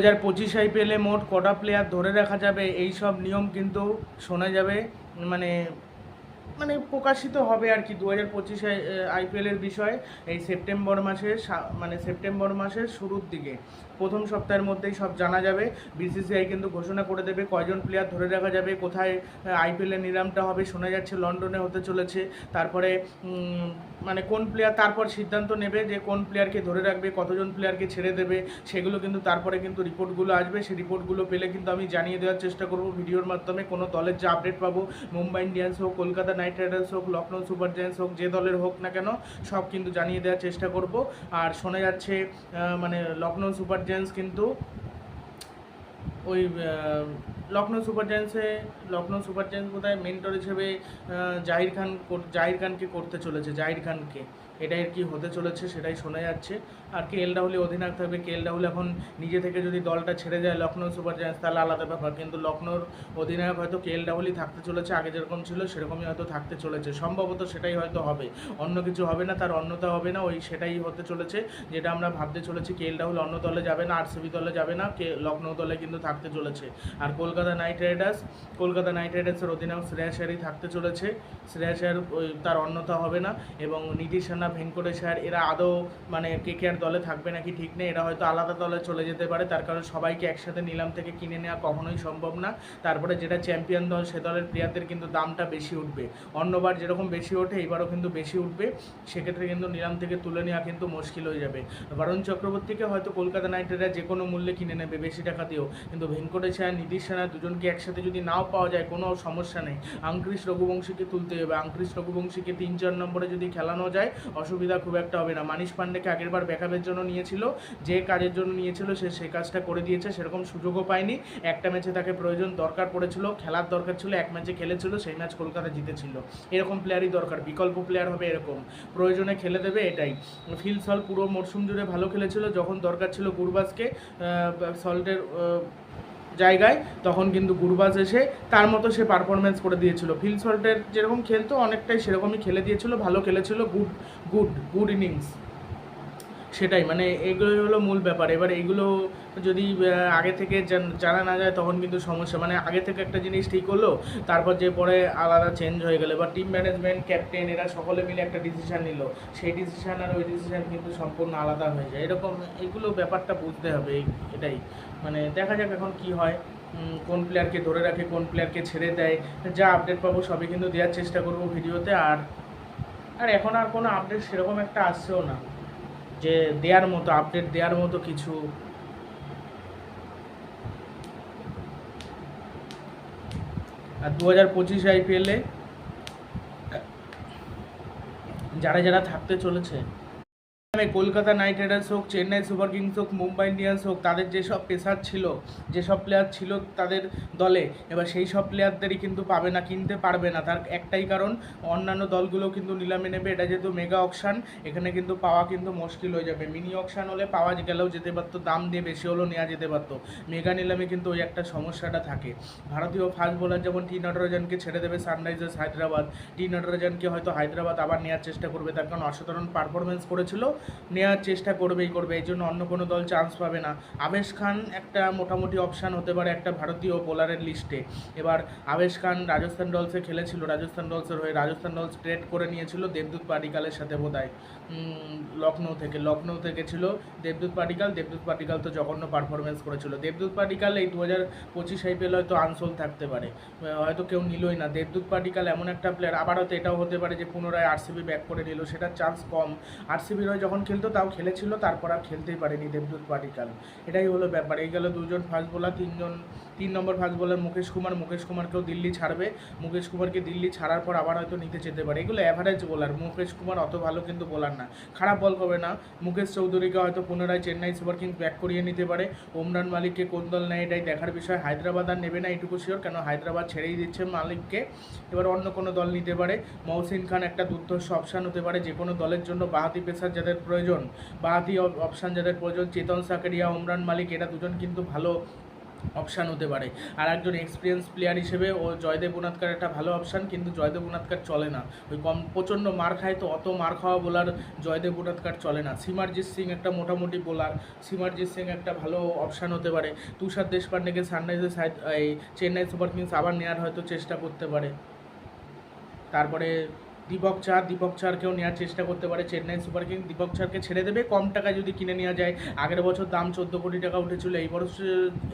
হাজার পঁচিশ আইপিএলে মোট কটা প্লেয়ার ধরে রাখা যাবে? এই সব নিয়ম কিন্তু শোনা যাবে। মানে মানে প্রকাশিত হবে আর কি দু হাজার পঁচিশ আইপিএলের বিষয়ে এই সেপ্টেম্বর মাসের মানে সেপ্টেম্বর মাসের শুরুর দিকে। প্রথম সপ্তাহের মধ্যেই সব জানা যাবে। বিসিসিআই কিন্তু ঘোষণা করে দেবে কয়জন প্লেয়ার ধরে রাখা যাবে, কোথায় আইপিএলের নিলামটা হবে শোনা যাচ্ছে লন্ডনে হতে চলেছে। তারপরে মানে কোন প্লেয়ার তারপর সিদ্ধান্ত নেবে যে কোন প্লেয়ারকে ধরে রাখবে, কতজন প্লেয়ারকে ছেড়ে দেবে, সেগুলো কিন্তু তারপরে কিন্তু রিপোর্টগুলো আসবে। সেই রিপোর্টগুলো পেলে কিন্তু আমি জানিয়ে দেওয়ার চেষ্টা করব। ভিডিওর মাধ্যমে কোনো দলের যে আপডেট পাবো, মুম্বাই ইন্ডিয়ান্স হোক, কলকাতা রাইডার্স হোক লখনৌ সুপার জায়ান্টস হোক, যে দলের হোক না কেন, সব কিন্তু জানিয়ে দেওয়ার চেষ্টা করব। আর শোনা যাচ্ছে মানে লখনৌ সুপার জায়ান্টস কিন্তু ওই লখনৌ সুপার জায়ান্টসে লখনৌ সুপার জায়ান্টস বোধহয় মেন্টর হিসেবে জাহির খান জাহির খানকে করতে চলেছে, জাহির খানকে। এটাই কি হতে চলেছে, সেটাই শোনা যাচ্ছে। আর কে এল রাহুলই অধিনায়ক থাকবে কে এল রাহুল এখন নিজে থেকে যদি দলটা ছেড়ে যায় লখনৌ সুপার জায়ান্টস তাহলে আলাদা ব্যাপার। কিন্তু লখনৌর অধিনায়ক হয়তো কে এল রাহুলই থাকতে চলেছে। আগে যেরকম ছিল, সেরকমই হয়তো থাকতে চলেছে। সম্ভবত সেটাই হয়তো হবে। অন্য কিছু হবে না, তার অন্যতা হবে না। ওই সেটাই হতে চলেছে। যেটা আমরা ভাবতে চলেছি, কে এল রাহুল অন্য দলে যাবে না আরসিবি দলে যাবে না। কে লখনৌ দলে কিন্তু থাকতে চলেছে। আর Kolkata knight riders. Kolkata knight রাইডার্সের অধিনায়ক শ্রেয়াস আয়ারই থাকতে চলেছে। শ্রেয়াস আয়ার ওই তার অন্যতা হবে না এবং নীতিশ রানা ভেঙ্কটেশ আয়ার এরা আদৌ মানে কে কে আর দলে থাকবে নাকি ঠিক নেই, এরা হয়তো আলাদা দলে চলে যেতে পারে। তার কারণ সবাইকে একসাথে নিলাম থেকে কিনে নেওয়া কখনোই সম্ভব না। তারপরে যেটা চ্যাম্পিয়ন দল, সে দলের প্লেয়ারদের কিন্তু দামটা বেশি উঠবে। অন্যবার যেরকম বেশি ওঠে, এবারও কিন্তু বেশি উঠবে। সেক্ষেত্রে কিন্তু নিলাম থেকে তুলে নেওয়া কিন্তু মুশকিল হয়ে যাবে। বরুণ চক্রবর্তীকে হয়তো কলকাতা নাইট রাইডার যে কোনো মূল্যে কিনে নেবে, বেশি টাকা দিয়েও। কিন্তু ভেঙ্কটেশ আয়ার নীতিশ রানা দুজনকে একসাথে যদি নাও পাওয়া যায়, কোনো সমস্যা নেই। আঙ্ক্রিস রঘুবংশীকে তুলতে হবে। আঙ্ক্রিস রঘুবংশীকে তিন চার নম্বরে যদি খেলানো যায়, অসুবিধা খুব একটা হবে না। মানিশ পান্ডেকে আগেরবার ব্যাকআপের জন্য নিয়েছিল। যে কাজের জন্য নিয়েছিল, সে সে কাজটা করে দিয়েছে। সেরকম সুযোগও পায়নি। একটা ম্যাচে তাকে প্রয়োজন দরকার পড়েছিল। খেলার দরকার ছিল। এক ম্যাচে খেলেছিল, সেই ম্যাচ কলকাতা জিতেছিল। এরকম প্লেয়ারই দরকার। বিকল্প প্লেয়ার হবে এরকম। প্রয়োজনে খেলে দেবে এটাই। ফিল সল পুরো মরশুম জুড়ে ভালো খেলেছিল। যখন দরকার ছিল গুরবাজকে সল্টের জায়গায়, তখন কিন্তু গুরবাজ এসে তার মতো সে পারফরমেন্স করে দিয়েছিল। ফিল যেরকম খেলতো, অনেকটাই সেরকমই খেলে দিয়েছিল, ভালো খেলেছিল গুড গুড গুড ইনিংস সেটাই মানে এগুলোই হলো মূল ব্যাপার। এবার এগুলো যদি আগে থেকে জানা না যায় তখন কিন্তু সমস্যা। মানে আগে থেকে একটা জিনিস ঠিক হলো তারপর যে পরে আলাদা চেঞ্জ হয়ে গেলো। বা টিম ম্যানেজমেন্ট ক্যাপ্টেন এরা সকলে মিলে একটা ডিসিশান নিল। সেই ডিসিশান আর ওই ডিসিশান কিন্তু সম্পূর্ণ আলাদা হয়ে যায়। এরকম এগুলো ব্যাপারটা বুঝতে হবে এটাই। মানে দেখা যাক এখন কি হয় কোন প্লেয়ারকে ধরে রাখে, কোন প্লেয়ারকে ছেড়ে দেয়। যা আপডেট পাবো সবই কিন্তু দেওয়ার চেষ্টা করব ভিডিওতে। আর আর এখন আর কোনো আপডেট সেরকম একটা আসছেও না। যে দেওয়ার মতো আপডেট দেওয়ার মতো কিছু। আর দু হাজার পঁচিশ আইপিএলে যারা যারা থাকতে চলেছে কলকাতা নাইট রাইডার্স হোক, চেন্নাই সুপার কিংস হোক, মুম্বাই ইন্ডিয়ান্স হোক, তাদের যেসব পেসার ছিল যেসব প্লেয়ার ছিল তাদের দলে, এবার সেই সব প্লেয়ারদেরই কিন্তু পাবে না, কিনতে পারবে না। তার একটাই কারণ, অন্যান্য দলগুলো কিন্তু নিলামে নেবে, এটা যেহেতু মেগা অকশান এখানে কিন্তু পাওয়া কিন্তু মুশকিল হয়ে যাবে। মিনি অকশান হলে পাওয়া গেলেও যেতে পারতো, দাম দিয়ে বেশি হলেও নেওয়া যেতে পারতো। মেগা নিলামে কিন্তু ওই একটা সমস্যাটা থাকে। ভারতীয় ফাস্ট বোলার যেমন টি নটরাজনকে ছেড়ে দেবে সানরাইজার্স হায়দ্রাবাদ, টি নটরাজনকে হয়তো হায়দ্রাবাদ আবার নেওয়ার চেষ্টা করবে, তার কারণ অসাধারণ পারফরমেন্স করেছিল। নেওয়ার চেষ্টা করবেই করবে, এই জন্য অন্য কোনো দল চান্স পাবে না। আবেশ খান একটা মোটামুটি অপশান হতে পারে একটা ভারতীয় বোলারের লিস্টে এবার আবেশ খান রাজস্থান রয়্যালসে খেলেছিল, রাজস্থান রয়্যালসের হয়ে রাজস্থান রয়্যালস ট্রেড করে নিয়েছিল দেবদূত পাটিকালের সাথে বোধহয়। লখনৌ থেকে লখনৌ থেকে ছিল দেবদূত পাটিকাল দেবদূত পাটিকাল তো জঘন্য পারফরমেন্স করেছিল। দেবদূত পাটিকাল এই দু হাজার পঁচিশ আইপিএল হয়তো আনসোল থাকতে পারে। হয়তো কেউ নিলই না। দেবদূত পাটিকাল এমন একটা প্লেয়ার আবার হয়তো এটাও হতে পারে যে পুনরায় আরসিবি ব্যাক করে নিল, সেটার চান্স কম। আরসিবির হয়ে যখন খেলতো, তাও খেলেছিল, তারপর আর খেলতেই পারেনি দেবদূত পাটিকাল। এটাই হলো ব্যাপার। এই গেল দুজন ফাস্ট বোলার, তিনজন, তিন নম্বর ফাস্ট বোলার মুকেশ কুমার। মুকেশ কুমারকেও দিল্লি ছাড়বে। মুকেশ কুমারকে দিল্লি ছাড়ার পর আবার হয়তো নিতে যেতে পারে। এগুলো অ্যাভারেজ বোলার। মুকেশ কুমার অত ভালো কিন্তু বোলার না। খারাপ বল করবে না। মুকেশ চৌধুরীকে হয়তো পুনরায় চেন্নাই সুপার কিংস ব্যাক করিয়ে নিতে পারে। ওমরান মালিককে কোন দল নেয়, এটাই দেখার বিষয়। হায়দ্রাবাদ আর নেবে না, এইটুকু শিওর কেন? হায়দ্রাবাদ ছেড়েই দিচ্ছে মালিককে। এবার অন্য কোনো দল নিতে পারে। মহসিন খান একটা দুর্ধর্ষ অপশান হতে পারে। যে কোনো দলের জন্য বাহাতি পেশার যাদের প্রয়োজন। বাহাতি অপশান যাদের প্রয়োজন, চেতন, সাকেরিয়া ওমরান মালিক, এরা দুজন কিন্তু ভালো অপশান হতে পারে। আর একজন এক্সপিরিয়েন্স প্লেয়ার হিসেবে ও জয়দেব উনাদকার একটা ভালো অপশান কিন্তু জয়দেব উনাদকার চলে না। ওই কম, প্রচণ্ড মার খায় তো অত মার খাওয়া বোলার জয়দেব উনাদকার চলে না। সিমারজিৎ সিং একটা মোটামুটি বোলার সিমারজিৎ সিং একটা ভালো অপশান হতে পারে। তুষার দেশপান্ডেকে সানরাইজার্স এই চেন্নাই সুপার কিংস আবার নেওয়ার হয়তো চেষ্টা করতে পারে। তারপরে দীপক চার, দীপক চারকেও নেওয়ার চেষ্টা করতে পারে চেন্নাই সুপার কিং দীপক চারকে ছেড়ে দেবে, কম টাকায় যদি কিনে নেওয়া যায়। আগের বছর দাম চোদ্দ কোটি টাকা উঠেছিল, এই বছর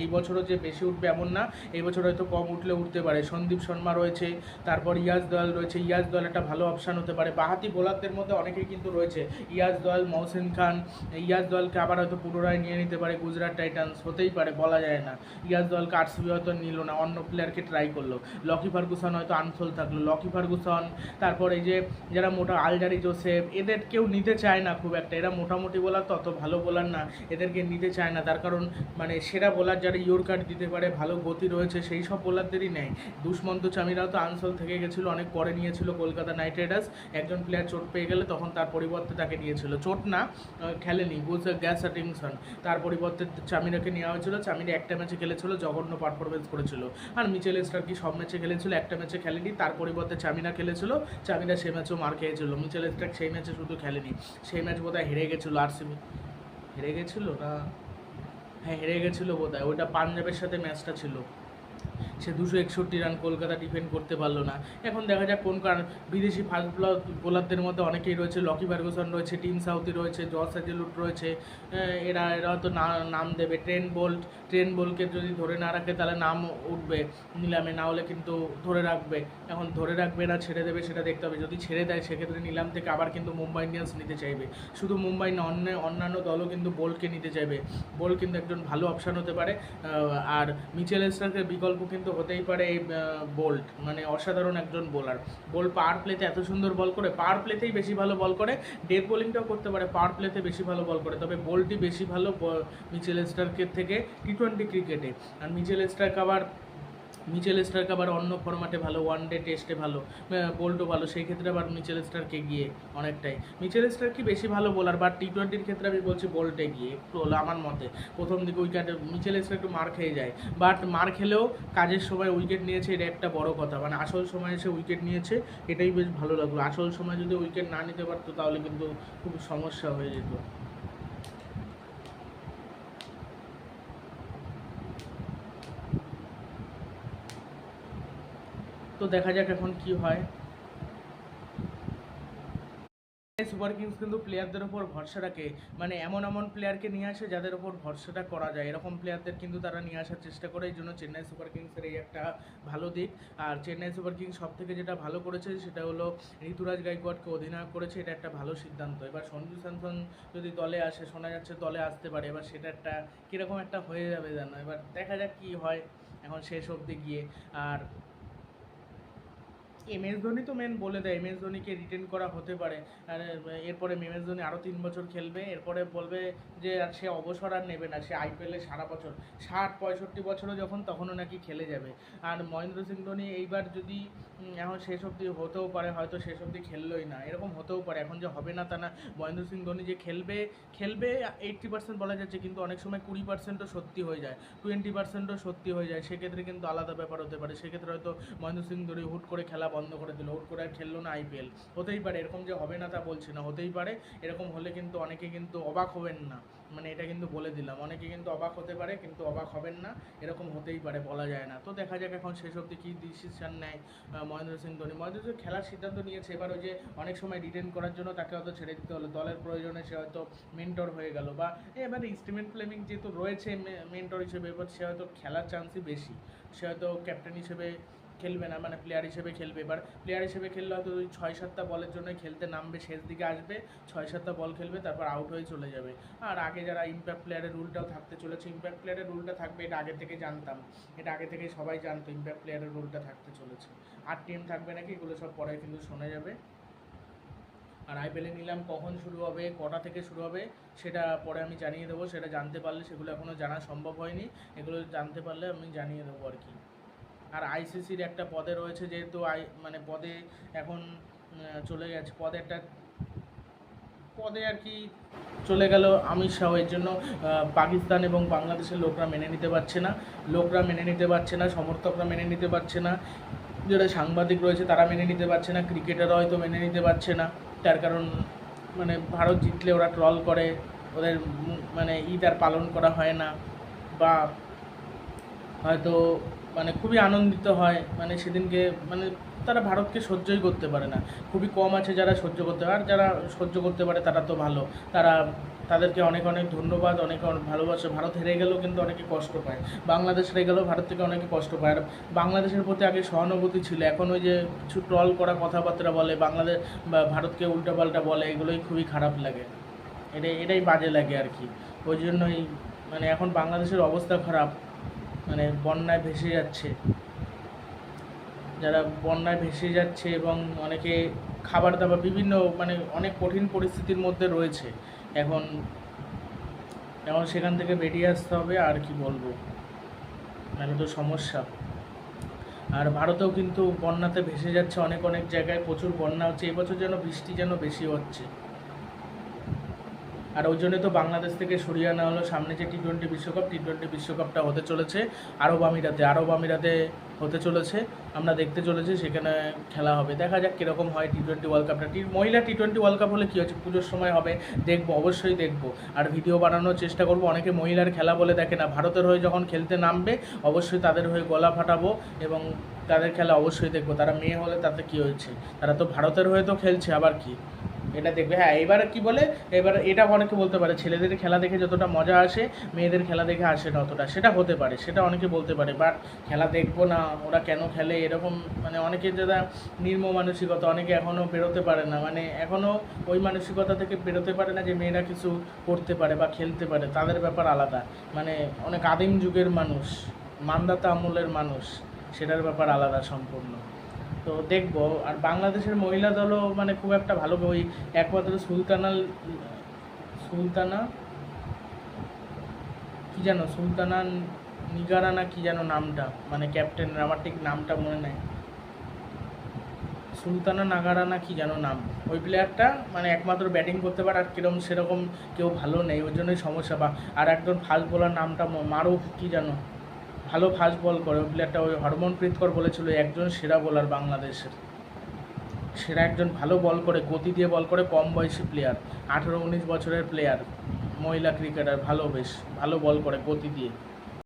এই বছরও যে বেশি উঠবে এমন না, এই বছর হয়তো কম উঠলে উঠতে পারে। সন্দীপ শর্মা রয়েছে, তারপর ইয়াজ দয়াল রয়েছে। ইয়াজ দয়াল একটা ভালো অপশান হতে পারে। বাহাতি বোলারদের মধ্যে অনেকেই কিন্তু রয়েছে। ইয়াজ দয়াল, মহসিন খান ইয়াজ দয়ালকে আবার হয়তো পুনরায় নিয়ে নিতে পারে গুজরাট টাইটান্স, হতেই পারে, বলা যায় না। ইয়াজ দয়ালকে আরসিবি হয়তো নিল না, অন্য প্লেয়ারকে ট্রাই করল। লকি ফার্গুসন হয়তো আনফোল থাকল। লকি ফার্গুসন, তারপর এই যে যারা মোটা আলজারি জোসেফ, এদের কেউ নিতে চায় না খুব একটা। এরা মোটামুটি বোলার তো অত ভালো বোলার না, এদেরকে নিতে চায় না। তার কারণ মানে সেরা বোলার যারা ইয়োর কার্ড দিতে পারে, ভালো গতি রয়েছে, সেই সব বোলারদেরই নেয়। দুষ্মন্ত চামিরাও তো আনসোল থেকে গেছিল, অনেক পরে নিয়েছিল কলকাতা নাইট রাইডার্স। একজন প্লেয়ার চোট পেয়ে গেলে তখন তার পরিবর্তে তাকে নিয়েছিল। চোট না খেলেনি গুজ গ্যাস অ্যাটিংসন তার পরিবর্তে চামিরাকে নেওয়া হয়েছিল। চামিরা একটা ম্যাচে খেলেছিল, জঘন্য পারফরমেন্স করেছিল। আর মিচেল স্টার কি সব ম্যাচে খেলেছিল? একটা ম্যাচে খেলেনি, তার পরিবর্তে চামিরা খেলেছিল। চামিরা সে ম্যাচও মার খেয়েছিল। মিচেল স্টার সেই ম্যাচে শুধু খেলেনি। সেই ম্যাচ বোধহয় হেরে গেছিল আরসিবি হেরে গেছিল না? হ্যাঁ হেরে গেছিল বোধ হয় ওইটা পাঞ্জাবের সাথে ম্যাচটা ছিল। সে দুশো একষট্টি রান কলকাতা ডিফেন্ড করতে পারল না। এখন দেখা যাক কোন কারণ বিদেশি ফাস্ট বোলারদের মধ্যে অনেকেই রয়েছে। লকি ফার্গুসন রয়েছে টিম সাউথি রয়েছে জর্জ এজেলুট রয়েছে। এরা এরা হয়তো নাম দেবে। ট্রেন বোল্ট ট্রেন বোল্টকে যদি ধরে না রাখে, তাহলে নাম উঠবে নিলামে। না হলে কিন্তু ধরে রাখবে। এখন ধরে রাখবে না, ছেড়ে দেবে, সেটা দেখতে হবে। যদি ছেড়ে দেয়, সেক্ষেত্রে নিলাম থেকে আবার কিন্তু মুম্বাই ইন্ডিয়ান্স নিতে চাইবে। শুধু মুম্বাই না, অন্য অন্যান্য দলও কিন্তু বোল্টকে নিতে চাইবে। বোল্ট কিন্তু একজন ভালো অপশান হতে পারে। আর মিচেল স্টার্কের বিকল্প কিন্তু হতেই পারে বোল্ট মানে অসাধারণ একজন বোলার বল পাওয়ার প্লেতে এত সুন্দর বল করে পাওয়ার প্লেতেই বেশি ভালো বল করে ডেথ বোলিংটাও করতে পারে পাওয়ার প্লেতে বেশি ভালো বল করে, তবে বোলটি বেশি ভালো মিচেল স্টার্কের থেকে টি টোয়েন্টি ক্রিকেটে আর মিচেল স্টার্ক আবার মিচেল স্টার্ক আবার অন্য ফরম্যাটে ভালো ওয়ান ডে টেস্টে ভালো বোল্টও ভালো, সেই ক্ষেত্রে আবার মিচেল স্টার্কে গিয়ে অনেকটাই। মিচেল স্টার কি বেশি ভালো বোলার বাট টি টোয়েন্টির ক্ষেত্রে আমি বলছি বোল্টে গিয়ে, একটু হলো আমার মতে। প্রথম দিকে উইকেটে মিচেল স্টার একটু মার খেয়ে যায়। বাট মার খেলেও কাজের সময় উইকেট নিয়েছে, এটা একটা বড় কথা। মানে আসল সময় এসে উইকেট নিয়েছে, এটাই বেশ ভালো লাগল। আসল সময় যদি উইকেট না নিতে পারতো, তাহলে কিন্তু খুব সমস্যা হয়ে যেত। তো দেখা যাক এখন কি হয়। সুপার কিংস কিন্তু প্লেয়ারদের ওপর ভরসা রাখে। মানে এমন এমন প্লেয়ারকে নিয়ে আসে যাদের ওপর ভরসাটা করা যায়। এরকম প্লেয়ারদের কিন্তু তারা নিয়ে আসার চেষ্টা করে। এই জন্য চেন্নাই সুপার কিংসের এই একটা ভালো দিক। আর চেন্নাই সুপার কিংস সব থেকে যেটা ভালো করেছে সেটা হলো ঋতুরাজ গাইকোয়াডকে অধিনায়ক করেছে। এটা একটা ভালো সিদ্ধান্ত। এবার সঞ্জু স্যামসন যদি দলে আসে, শোনা যাচ্ছে দলে আসতে পারে। এবার সেটা একটা কীরকম একটা হয়ে যাবে জানো? এবার দেখা যাক কী হয় এখন শেষ অবধি গিয়ে। আর এম এস ধোনি তো মেন বলে দেয় এম এস ধোনিকে রিটেন করা হতে পারে। আর, এরপরে এম এস ধোনি আরও তিন বছর খেলবে, এরপরে বলবে যে আর সে অবসর আর নেবে না, সে আইপিএলে সারা বছর, ষাট, পঁয়ষট্টি বছরও যখন তখনও নাকি খেলে যাবে। আর মহেন্দ্র সিং ধোনি এইবার যদি এখন শেষ অবধি হতেও পারে, হয়তো শেষ অবধি খেললোই না, এরকম হতেও পারে, এখন যে হবে না তা না। মহেন্দ্র সিং ধোনি যে খেলবে খেলবে এইট্টি পার্সেন্ট বলা যাচ্ছে, কিন্তু অনেক সময় কুড়ি পার্সেন্টও সত্যি হয়ে যায় টোয়েন্টি পার্সেন্টও সত্যি হয়ে যায়, সেক্ষেত্রে কিন্তু আলাদা ব্যাপার হতে পারে, সেক্ষেত্রে হয়তো মহেন্দ্র সিং ধোনি হুট করে খেলা বন্ধ করে দিল হুট করে খেললো না আইপিএল হতেই পারে, এরকম যে হবে না তা বলছি না, হতেই পারে, এরকম হলে কিন্তু অনেকে কিন্তু অবাক হবেন না। মানে এটা কিন্তু বলে দিলাম, অনেকে কিন্তু অবাক হতে পারে, কিন্তু অবাক হবেন না, এরকম হতেই পারে, বলা যায় না। তো দেখা যাক এখন শেষ অবধি কী ডিসিশন নেয় মহেন্দ্র সিং ধোনি। মহেন্দ্র সিং খেলার সিদ্ধান্ত নিয়েছে, এবার ওই যে অনেক সময় রিটেন করার জন্য তাকে হয়তো ছেড়ে দিতে হলো, দলের প্রয়োজনে সে হয়তো মেন্টর হয়ে গেল বা এবার স্টিমেন্ট ফ্লেমিং যেহেতু রয়েছে মেন্টর হিসেবে, এবার সে হয়তো খেলার চান্সই বেশি। সে হয়তো ক্যাপ্টেন হিসেবে খেলবে না মানে প্লেয়ার হিসেবে খেলবে। এবার প্লেয়ার হিসেবে খেললে হয়তো ওই ছয় সাতটা বলের জন্য খেলতে নামবে, শেষ দিকে আসবে, ছয় সাতটা বল খেলবে, তারপর আউট হয়ে চলে যাবে। আর আগে যারা ইম্প্যাক্ট প্লেয়ারের রুলটাও থাকতে চলেছে ইম্প্যাক্ট প্লেয়ারের রুলটা থাকবে, এটা আগে থেকে জানতাম। এটা আগে থেকে সবাই জানতো ইম্প্যাক্ট প্লেয়ারের রুলটা থাকতে চলেছে। আর টিম থাকবে নাকি, এগুলো সব পরে কিন্তু শোনা যাবে। আর আইপিএলে নিলাম, কখন শুরু হবে, কটা থেকে শুরু হবে, সেটা পরে আমি জানিয়ে দেবো, সেটা জানতে পারলে সেগুলো এখনও জানা সম্ভব হয়নি। এগুলো জানতে পারলে আমি জানিয়ে দেবো আর কি। আর আইসিসির একটা পদে রয়েছে যেহেতু আই মানে পদে এখন চলে গেছে। পদে একটা পদে আর কি চলে গেল অমিত শাহ। এর জন্য পাকিস্তান এবং বাংলাদেশের লোকরা মেনে নিতে পারছে না। লোকরা মেনে নিতে পারছে না, সমর্থকরা মেনে নিতে পারছে না। যারা সাংবাদিক রয়েছে তারা মেনে নিতে পারছে না, ক্রিকেটাররা হয়তো মেনে নিতে পারছে না। তার কারণ মানে ভারত জিতলে ওরা ট্রল করে, ওদের মানে ঈদ আর পালন করা হয় না। বা হয়তো মানে খুবই আনন্দিত হয়। মানে সেদিনকে মানে তারা ভারতকে সহ্যই করতে পারে না। খুবই কম আছে যারা সহ্য করতে পারে। আর যারা সহ্য করতে পারে তারা তো ভালো। তারা তাদেরকে অনেক অনেক ধন্যবাদ, অনেক অনেক ভালোবাসা। ভারত হেরে গেলেও কিন্তু অনেকে কষ্ট পায়। বাংলাদেশ হেরে গেলেও ভারত থেকে অনেকে কষ্ট পায়। আর বাংলাদেশের প্রতি আগে সহানুভূতি ছিল। এখন ওই যে কিছু ট্রল করা কথাবার্তা বলে, বাংলাদেশ বা ভারতকে উল্টাপাল্টা বলে, এগুলোই খুবই খারাপ লাগে। এটাই এটাই বাজে লাগে আর কি। ওই জন্যই মানে এখন বাংলাদেশের অবস্থা খারাপ। মানে বন্যায় ভেসে যাচ্ছে। যারা বন্যায় ভেসে যাচ্ছে এবং অনেকে খাবার দাবার বিভিন্ন মানে অনেক কঠিন পরিস্থিতির মধ্যে রয়েছে, এখন এখন সেখান থেকে বেরিয়ে আসতে হবে, আর কি বলব? মানে তো সমস্যা। আর ভারতেও কিন্তু বন্যাতে ভেসে যাচ্ছে অনেক অনেক জায়গায় প্রচুর বন্যা হচ্ছে। এবছর যেন বৃষ্টি যেন বেশি হচ্ছে। আর ওই জন্য তো বাংলাদেশ থেকে সরিয়ে আনা হলো সামনে যে টি টোয়েন্টি বিশ্বকাপ টি টোয়েন্টি বিশ্বকাপটা হতে চলেছে, আরব আমিরাতে। আরব আমিরাতে হতে চলেছে, আমরা দেখতে চলেছি, সেখানে খেলা হবে। দেখা যাক কীরকম হয় টি টোয়েন্টি ওয়ার্ল্ড কাপটা টি। মহিলা টি টোয়েন্টি ওয়ার্ল্ড কাপ হলে কী হচ্ছে? পুজোর সময় হবে, দেখব, অবশ্যই দেখব। আর ভিডিও বানানোর চেষ্টা করব। অনেকে মহিলার খেলা বলে দেখে না। ভারতের হয়ে যখন খেলতে নামবে, অবশ্যই তাদের হয়ে গলা ফাটাবো এবং তাদের খেলা অবশ্যই দেখব। তারা মেয়ে হলে তাতে কী হয়েছে? তারা তো ভারতের হয়ে তো খেলছে, আবার কি? এটা দেখবে। হ্যাঁ এবার কি বলে? এবার এটা অনেকে বলতে পারে, ছেলেদের খেলা দেখে যতটা মজা আসে, মেয়েদের খেলা দেখে আসে না অতটা। সেটা হতে পারে, সেটা অনেকে বলতে পারে, বাট খেলা দেখব না, ওরা কেন খেলে? এরকম মানে অনেকে যারা নির্ম মানসিকতা, অনেকে এখনও বেরোতে পারে না। মানে এখনও ওই মানসিকতা থেকে বেরোতে পারে না যে মেয়েরা কিছু করতে পারে বা খেলতে পারে, তাদের ব্যাপার আলাদা। মানে অনেক আদিম যুগের মানুষ, মান্দাতা আমলের মানুষ, সেটার ব্যাপার আলাদা সম্পূর্ণ। তো দেখব। আর বাংলাদেশের মহিলা দলও মানে খুব একটা ভালো ওই একমাত্র সুলতানা সুলতানা? কি জানো? সুলতানা নিগারা না কি যেন নামটা? মানে ক্যাপ্টেনের আমার ঠিক নামটা মনে নেই। সুলতানা নাগারা না কি যেন নাম? ওই প্লেয়ারটা মানে একমাত্র ব্যাটিং করতে পারে, আর কিরম সেরকম কেউ ভালো নেই। ওই জন্যই সমস্যা বা, আর একজন ফাস্ট বোলার নামটা মারুফ কি জানো? ভালো ফাস্ট বল করে ওই প্লেয়ারটা ওই হরমনপ্রীত কর বলেছিল, একজন সেরা বোলার বাংলাদেশের। সেরা একজন ভালো বল করে, গতি দিয়ে বল করে, কম বয়সী প্লেয়ার আঠেরো, উনিশ বছরের প্লেয়ার মহিলা ক্রিকেটার ভালো বেশ, ভালো বল করে গতি দিয়ে।